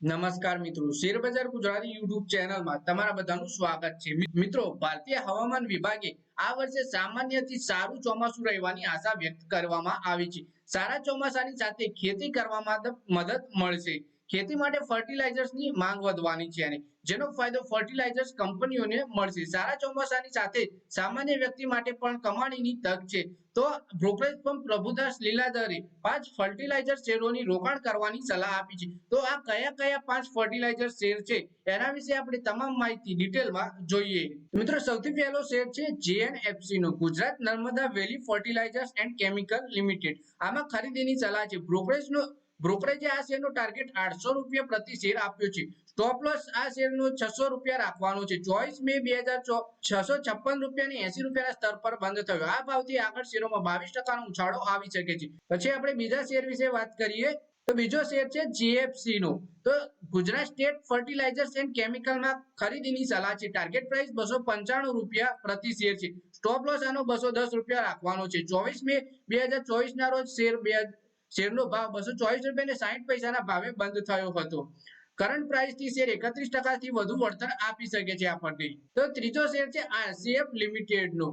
નમસ્કાર મિત્રો શેરબજાર ગુજરાતી યુટ્યુબ ચેનલમાં તમારા બધાનું સ્વાગત છે. મિત્રો, ભારતીય હવામાન વિભાગે આ વર્ષે સામાન્યથી સારું ચોમાસું રહેવાની આશા વ્યક્ત કરવામાં આવી છે. સારા ચોમાસાની સાથે ખેતી કરવામાં મદદ મળશે. ખેતી માટે ફર્ટિલાઇઝર્સની માંગ વધવાની છે અને જેનો ફાયદો ફર્ટિલાઇઝર્સ કંપનીઓને મળશે. સારા ચોમાસાની સાથે સામાન્ય વ્યક્તિ માટે પણ કમાણીની તક છે. તો બ્રોકરેજ ફર્મ પ્રભુદાસ લીલાધરે પાંચ ફર્ટિલાઇઝર શેરોની રોકાણ કરવાની સલાહ આપી છે. તો આ કયા કયા પાંચ ફર્ટિલાઇઝર શેર છે? એના વિશે આપણે તમામ માહિતી ડિટેલમાં જોઈએ. મિત્રો, સૌથી પહેલો શેર છે GNFC no. Gujarat Narmada Valley Fertilizers and Chemical Limited આમાં ખરીદીની સલાહ છે. બ્રોકરેજનો બ્રોકરેજે આ શેરનો ટાર્ગેટ આઠસો રૂપિયા પ્રતિ શેર આપ્યો છે. સ્ટોપ લોસ આ શેરનો છસો રૂપિયા રાખવાનો છે. ચોઈસ મે બે હજાર છસો છપ્પન રૂપિયાની એસી રૂપિયાના સ્તર પર બંધ થયો. આ ભાવથી આગળ શેરોમાં બાવીસ ટકાનો ઉછાળો આવી શકે છે. પછી આપણે બીજા શેર વિશે વાત કરીએ, તો બીજો શેર છે જીએફસી નો. તો ગુજરાત સ્ટેટ ફર્ટિલાઇઝર્સ એન્ડ કેમિકલમાં ખરીદીની સલાહ છે. ટાર્ગેટ પ્રાઇસ બસો પંચાણું રૂપિયા પ્રતિ શેર છે. સ્ટોપ લોસ આનો બસો દસ રૂપિયા રાખવાનો છે. ચોવીસ મે બે હજાર ચોવીસ ના રોજ શેર બે શેરનો ભાવ બસો ચોવીસ રૂપિયા અને સાહીઠ પૈસાના ભાવે બંધ થયો હતો. કરંટ પ્રાઇસથી શેર એકત્રીસ ટકાથી વધુ વળતર આપી શકે છે આપણને. તો ત્રીજો શેર છે આરસીએફ લિમિટેડ નો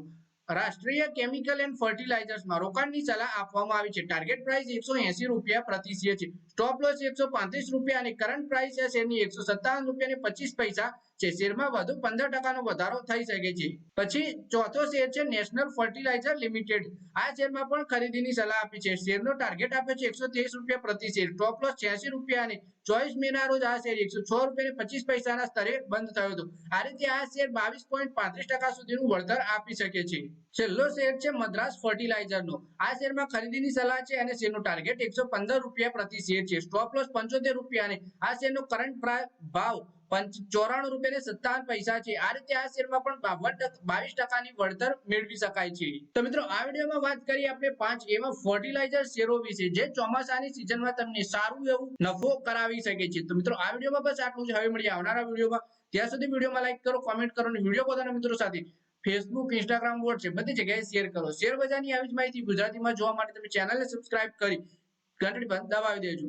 રાષ્ટ્રીય કેમિકલ એન્ડ ફર્ટિલાઇઝર્સમાં રોકાણની સલાહ આપવામાં આવી છે. ટાર્ગેટ પ્રાઇસ એકસો એસી રૂપિયા પ્રતિ શેર છે. સ્ટોપ લોસ એકસો પાંત્રીસ રૂપિયા અને કરંટ પ્રાઇસ શેરની એકસો સત્તાવન રૂપિયા ને પચીસ પૈસા છે. શેરમાં વધુ પંદર ટકાનો વધારો થઈ શકે છે. પછી ચોથો શેર છે નેશનલ ફર્ટિલાઇઝર લિમિટેડ. આ શેરમાં પણ ખરીદીની સલાહ આપી છે. શેરનો ટાર્ગેટ આપ્યો છે એકસો રૂપિયા પ્રતિ શેર. ટોપ લોસ છ્યાસી રૂપિયા અને ચોવીસ મે ના રોજ આ શેર એકસો છ રૂપિયા પચીસ પૈસાના સ્તરે બંધ થયો હતો. આ રીતે આ શેર બાવીસ પોઈન્ટ પાંત્રીસ ટકા સુધીનું વળતર આપી શકે છે. છેલ્લો શેર છે મદ્રાસ ફર્ટિલાઇઝર નો આ શેરમાં ખરીદીની સલાહ છે અને શેરનો ટાર્ગેટ એકસો પંદર રૂપિયા પ્રતિ શેર છે. સ્ટોપ લોસ પંચોતેર રૂપિયા અને આ શેરનો કરંટ ભાવ ચોરાણું રૂપિયા સત્તાવન પૈસા છે. આ રીતે આ શેરમાં પણ બાવન બાવીસ ટકાની વળતર મેળવી શકાય છે. તો મિત્રો, આ વિડીયોમાં વાત કરીએ આપણે પાંચ એવા ફર્ટિલાઇઝર શેરો વિશે, જે ચોમાસાની સિઝનમાં તમને સારું એવું નફો કરાવી શકે છે. તો મિત્રો, આ વિડીયોમાં બસ આટલું જ. હવે મળીએ આવનારા વિડીયોમાં. ત્યાં સુધી વિડીયોમાં લાઈક કરો કોમેન્ટ કરો અને વીડિયો પોતાના મિત્રો સાથે ફેસબુક ઇન્સ્ટાગ્રામ વોટ્સએપ બધી જગ્યાએ શેર કરો. શેર બજારની આવી જ માહિતી ગુજરાતીમાં જોવા માટે તમે ચેનલને સબસ્ક્રાઇબ કરી ઘંટડી પર દબાવી દેજો.